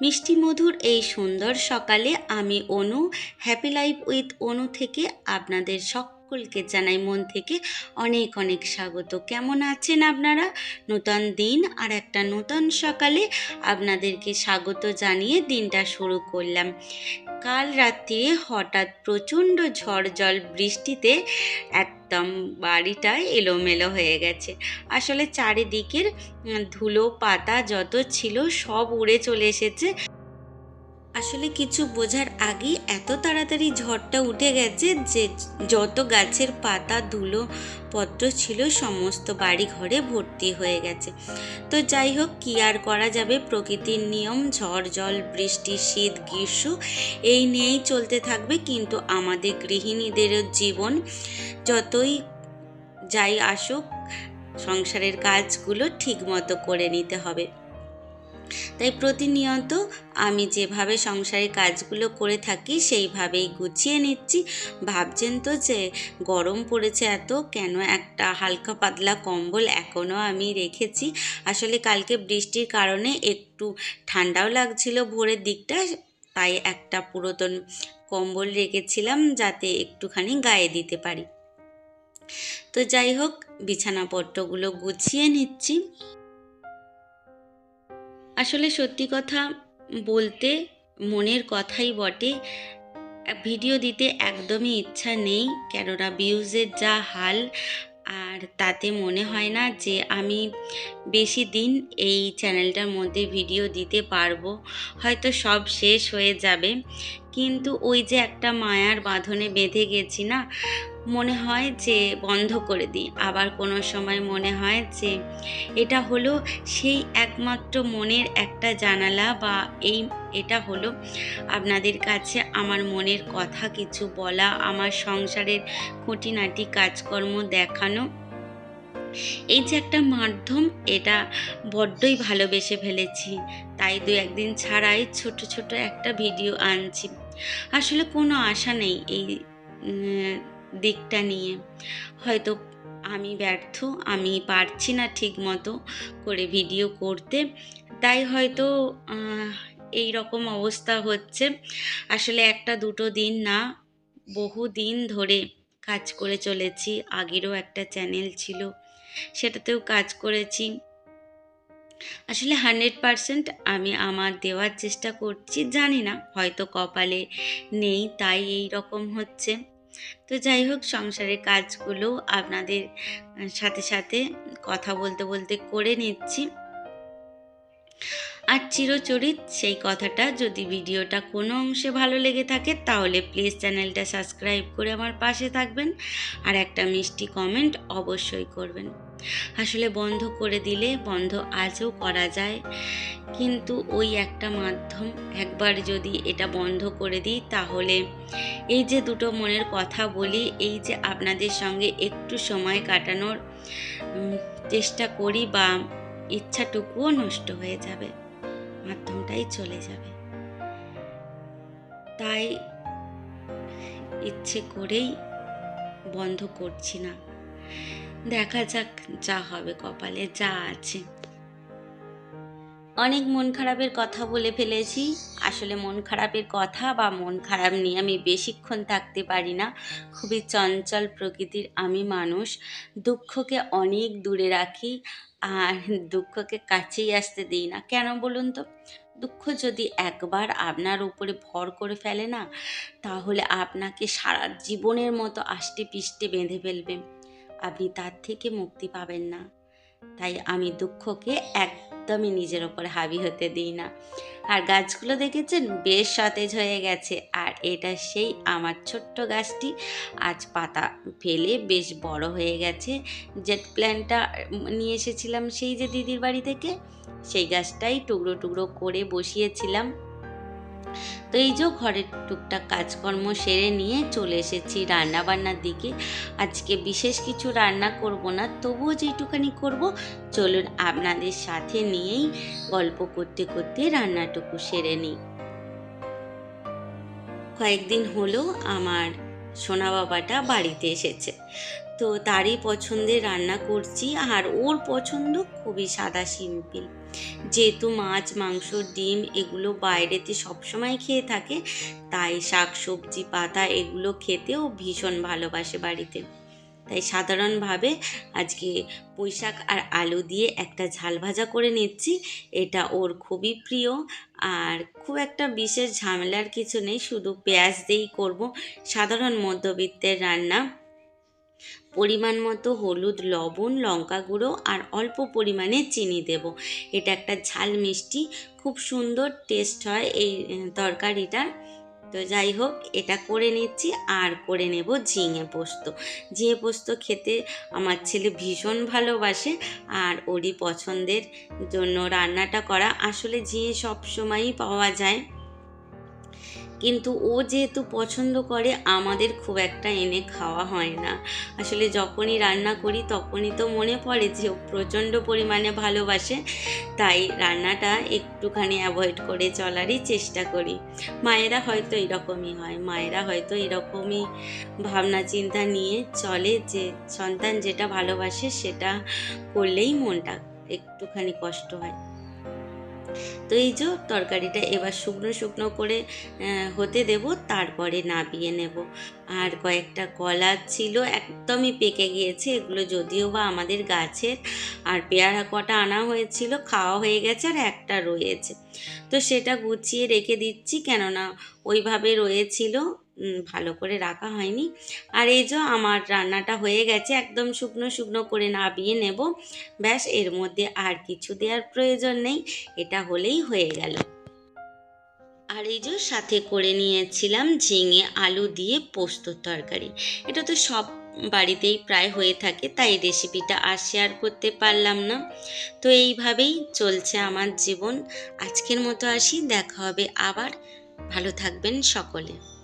মিষ্টি মধুর এই সুন্দর সকালে আমি Anu happy life with Anu থেকে আপনাদের সকলকে জানাই মন থেকে অনেক অনেক স্বাগত। কেমন আছেন আপনারা? নূতন দিন আর একটা নতুন সকালে আপনাদেরকে স্বাগত জানিয়ে দিনটা শুরু করলাম। কাল রাত্রিরে হঠাৎ প্রচণ্ড ঝড় জল বৃষ্টিতে একদম বাড়িটা এলোমেলো হয়ে গেছে। আসলে চারিদিকের ধুলো পাতা যত ছিল সব উড়ে চলে এসেছে। আসলে কিছু বোঝার আগেই এত তাড়াতাড়ি ঝড়টা উঠে গেছে যে যত গাছের পাতা ধুলো পত্র ছিল সমস্ত বাড়ি ঘরে ভর্তি হয়ে গেছে। তো যাই হোক, কী আর করা যাবে? প্রকৃতির নিয়ম, ঝড়, জল, বৃষ্টি, শীত, গ্রীষ্ম, এই নিয়েই চলতে থাকবে। কিন্তু আমাদের গৃহিণীদেরও জীবন যতই যাই আসুক, সংসারের কাজগুলো ঠিকমতো করে নিতে হবে। তাই প্রতিনিয়ত আমি যেভাবে সংসারের কাজগুলো করে থাকি, সেইভাবেই গুছিয়ে নিচ্ছি। ভাবছেন তো যে গরম পড়েছে এত, কেন একটা হালকা পাতলা কম্বল এখনও আমি রেখেছি? আসলে কালকে বৃষ্টির কারণে একটু ঠান্ডাও লাগছিল ভোরের দিকটা, তাই একটা পুরাতন কম্বল রেখেছিলাম যাতে একটুখানি গায়ে দিতে পারি। তো যাই হোক, বিছানাপত্রগুলো গুছিয়ে নিচ্ছি। আসলে সত্যি কথা বলতে মনের কথাই বটে। ভিডিও দিতে একদমই ইচ্ছা নেই, কেননা ভিউজের যা হাল, আর তাতে মনে হয় না যে আমি বেশি দিন এই চ্যানেলটার মধ্যে ভিডিও দিতে পারব। হয়তো সব শেষ হয়ে যাবে। কিন্তু ওই যে একটা মায়ার বাঁধনে বেঁধে গেছি না, মনে হয় যে বন্ধ করে দিই। আবার কোনো সময় মনে হয় যে এটা হলো সেই একমাত্র মনের একটা জানালা বা এই এটা হলো আপনাদের কাছে আমার মনের কথা, কিছু বলা, আমার সংসারের খুঁটিনাটি, কাজকর্ম দেখানো। এই যে একটা মাধ্যম, এটা বড্ডই ভালোবেসে ফেলেছি। তাই দু একদিন ছাড়াই ছোট ছোট একটা ভিডিও আনছি। আসলে কোনো আশা নেই এই দিকটা নিয়ে। হয়তো আমি ব্যর্থ, আমি পারছি না ঠিক মতো করে ভিডিও করতে। তাই হয়তো এই রকম অবস্থা হচ্ছে। আসলে একটা দুটো দিন না, বহু দিন ধরে কাজ করে চলেছি। আগেরও একটা চ্যানেল ছিল, সেটাতেও কাজ করেছি। আসলে হান্ড্রেড পারসেন্ট আমি আমার দেওয়ার চেষ্টা করছি, জানি না, হয়তো কপালে নেই, তাই এই রকম হচ্ছে। তো যাই হোক, সংসারের কাজগুলো আপনাদের সাথে সাথে কথা বলতে বলতে করে নিচ্ছি। আর চিরচরিত সেই কথাটা, যদি ভিডিওটা কোনো অংশে ভালো লেগে থাকে, তাহলে প্লিজ চ্যানেলটা সাবস্ক্রাইব করে আমার পাশে থাকবেন। আর একটা মিষ্টি কমেন্ট অবশ্যই করবেন। আসলে বন্ধ করে দিলে বন্ধ আজও করা যায়। কিন্তু ওই একটা মাধ্যম একবার যদি এটা বন্ধ করে দিই, তাহলে এই যে দুটো মনের কথা বলি, এই যে আপনাদের সঙ্গে একটু সময় কাটানোর চেষ্টা করি বা ইচ্ছাটুকুও নষ্ট হয়ে যাবে, মাধ্যমটাই চলে যাবে। তাই ইচ্ছে করেই বন্ধ করছি না। দেখা যাক যা হবে কপালে, যা আছে। অনেক মন খারাপের কথা বলে ফেলেছি। আসলে মন খারাপের কথা বা মন খারাপ নিয়ে আমি বেশিক্ষণ থাকতে পারি না। খুবই চঞ্চল প্রকৃতির আমি মানুষ। দুঃখকে অনেক দূরে রাখি, আর দুঃখকে কাছেই আসতে দিই না। কেন বলুন তো? দুঃখ যদি একবার আপনার উপরে ভর করে ফেলে না, তাহলে আপনাকে সারা জীবনের মতো আষ্টে পিষ্টে বেঁধে ফেলবে। আপনি তার থেকে মুক্তি পাবেন না। তাই আমি দুঃখকে একদমই নিজের ওপরে হাবি হতে দিই না। আর গাছগুলো দেখেছেন? বেশ সতেজ হয়ে গেছে। আর এটা সেই আমার ছোট্ট গাছটি। আজ পাতা ফেলে বেশ বড় হয়ে গেছে। জেট প্ল্যান্টটা নিয়ে এসেছিলাম সেই যে দিদির বাড়ি থেকে। সেই গাছটাই টুকরো টুকরো করে বসিয়েছিলাম। তো এই যে ঘরের টুকটাক কাজকর্ম সেরে নিয়ে চলে এসেছি রান্না বান্নার দিকে। আজকে বিশেষ কিছু রান্না করব না, তবুও যেটুখানি করব, চলুন আপনাদের সাথে নিয়েই গল্প করতে করতে রান্নাটুকু সেরে নিই। কয়েকদিন হলো আমার সোনা বাবাটা বাড়িতে এসেছে। তো তারই পছন্দের রান্না করছি, আর ওর পছন্দ খুবই সাদা সিম্পল। যেহেতু মাছ, মাংস, ডিম এগুলো বাইরেতে সবসময় খেয়ে থাকে, তাই শাক সবজি পাতা এগুলো খেতেও ভীষণ ভালোবাসে বাড়িতে। তাই সাধারণভাবে আজকে পুঁইশাক আর আলু দিয়ে একটা ঝাল ভাজা করে নিচ্ছি, এটা ওর খুবই প্রিয়। আর খুব একটা বিশেষ ঝামেলার কিছু নেই, শুধু পেঁয়াজ দিয়েই করব। সাধারণ মধ্যবিত্তের রান্না। পরিমাণ মতো হলুদ, লবণ, লঙ্কা গুঁড়ো আর অল্প পরিমাণে চিনি দেব। এটা একটা ঝাল মিষ্টি, খুব সুন্দর টেস্ট হয় এই তরকারিটার। তো যাই হোক, এটা করে নিচ্ছি, আর করে নেব ঝিঙে পোস্ত। ঝিঙে পোস্ত খেতে আমার ছেলে ভীষণ ভালোবাসে আর ওরই পছন্দের জন্য রান্নাটা করা। আসলে ঝিঙে সবসময়ই পাওয়া যায়। কিন্তু ও যেহেতু পছন্দ করে, আমাদের খুব একটা এনে খাওয়া হয় না। আসলে যখনই রান্না করি, তখনই তো মনে পড়ে যে ও প্রচণ্ড পরিমাণে ভালোবাসে। তাই রান্নাটা একটুখানি অ্যাভয়েড করে চলারই চেষ্টা করি। মায়েরা হয়তো এরকমই হয়। মায়েরা হয়তো এরকমই ভাবনা, চিন্তা নিয়ে চলে যে সন্তান যেটা ভালোবাসে, সেটা করলেই মনটা একটুখানি কষ্ট হয়। তো এই যে তরকারিটা এবার শুকনো শুকনো করে হতে দেব, তারপরে নাবিয়ে নেব। আর কয়েকটা কলা ছিল, একদমই পেকে গিয়েছে, এগুলো যদিও বা আমাদের গাছের, আর পেয়ারা কটা আনা হয়েছিল, খাওয়া হয়ে গেছে আর একটা রয়েছে। তো সেটা গুছিয়ে রেখে দিচ্ছি, কেননা ওইভাবে রয়েছিল ভালো করে রাখা হয়নি। আর এই যে আমার রান্নাটা হয়ে গেছে, একদম শুকনো শুকনো করে নাবিয়ে নেব। ব্যাস, এর মধ্যে আর কিছু দেওয়ার প্রয়োজন নেই, এটা হলেই হয়ে গেল। আর এই যে সাথে করে নিয়েছিলাম ঝিঙে আলু দিয়ে পোস্তর তরকারি। এটা তো সব বাড়িতেই প্রায় হয়ে থাকে, তাই রেসিপিটা আর শেয়ার করতে পারলাম না। তো এইভাবেই চলছে আমার জীবন। আজকের মতো আসি, দেখা হবে আবার। ভালো থাকবেন সকলে।